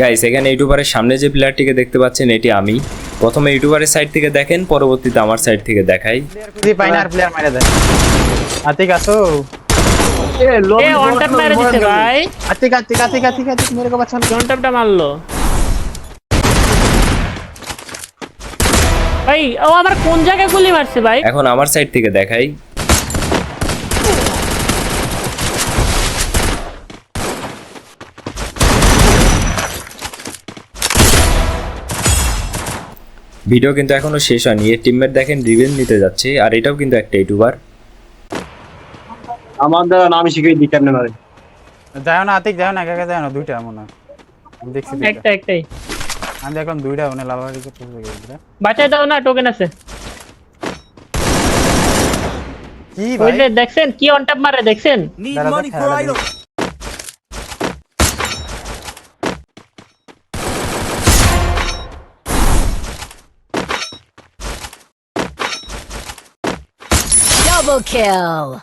Guys এখানে ইউটিউবারের সামনে যে প্লেয়ারটিকে দেখতে পাচ্ছেন এটি আমি। প্রথমে ইউটিউবারের সাইড থেকে দেখেন পরবর্তীতে আমার সাইড থেকে দেখাই। যদি পাই প্লেয়ার মারা দেয় আতিক আসো। এ ওয়ান ট্যাপ মেরে দিছে ভাই। আতিক আতিক আতিক আতিক আতিক মেরে কো বাচ্চা। ওয়ান ট্যাপটা মারলো। ভাই ও আমার কোন জায়গায় গুলি মারছে ভাই? এখন আমার সাইড থেকে দেখাই। ভিডিও কিন্তু এখনও শেষ হয়নি। এর টিমমেট দেখেন রিভেঞ্জ নিতে যাচ্ছে আর এটাও কিন্তু একটা ইউটিউবার আমার দ্বারা নাম শিখিয়ে দিই কেমনে মারে যাও না আতিক যাও না একা একা যাও না দুইটা মনে হয়। আমি দেখছি একটা একটাই আমি দেখলাম দুইটা মানে লালারি করতে গেছিল বাঁচাই দাও না টোকেন আছে। কি ভাই? দেখছেন কি অন ট্যাপ মারে দেখছেন? Double kill.